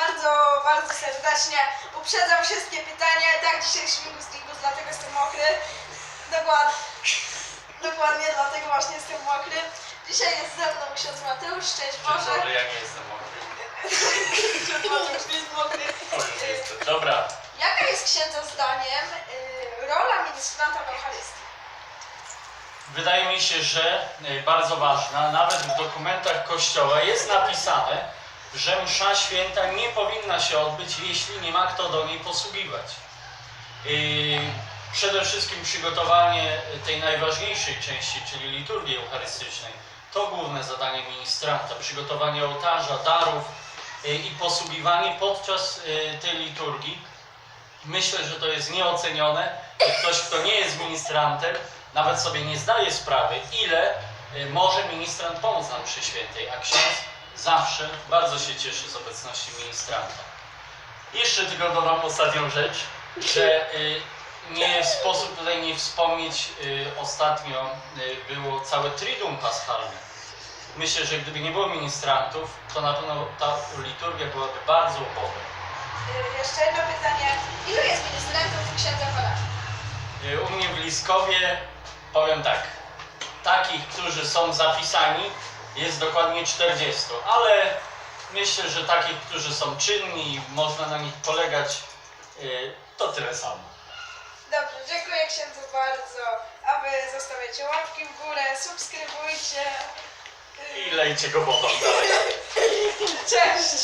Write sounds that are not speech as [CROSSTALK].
Bardzo, bardzo serdecznie. Uprzedzam wszystkie pytania. Tak, dzisiaj śmigus digus, dlatego jestem mokry. Dokładnie. Dokładnie, dlatego właśnie jestem mokry. Dzisiaj jest ze mną ksiądz Mateusz, szczęść Boże. dobry, ja nie jestem mokry. Ksiądz Mateusz jest mokry. Jestem. Dobra. Jaka jest księdza zdaniem y, rola ministranta w Eucharystii? Wydaje mi się, że y, bardzo ważna, nawet w dokumentach Kościoła jest napisane, że msza święta nie powinna się odbyć, jeśli nie ma kto do niej posługiwać. Przede wszystkim przygotowanie tej najważniejszej części, czyli liturgii eucharystycznej, to główne zadanie ministranta. Przygotowanie ołtarza, darów y, i posługiwanie podczas y, tej liturgii. Myślę, że to jest nieocenione. Ktoś, kto nie jest ministrantem, nawet sobie nie zdaje sprawy, ile y, może ministrant pomóc nam przy świętej, a ksiądz zawsze bardzo się cieszy z obecności ministranta. Jeszcze tylko dodam ostatnią rzecz, że y, nie sposób tutaj nie wspomnieć, y, ostatnio y, było całe Triduum Paschalne. Myślę, że gdyby nie było ministrantów, to na pewno ta liturgia byłaby bardzo uboga. Y, jeszcze jedno pytanie. Ilu jest ministrantów w księdza parafii? Y, U mnie w Liskowie powiem tak, takich, którzy są zapisani jest dokładnie 40, ale myślę, że takich, którzy są czynni i można na nich polegać, y, to tyle samo. Dobrze, dziękuję księdzu bardzo. A wy zostawiacie łapki w górę, subskrybujcie. I lejcie go wodą dalej. [LAUGHS] Cześć!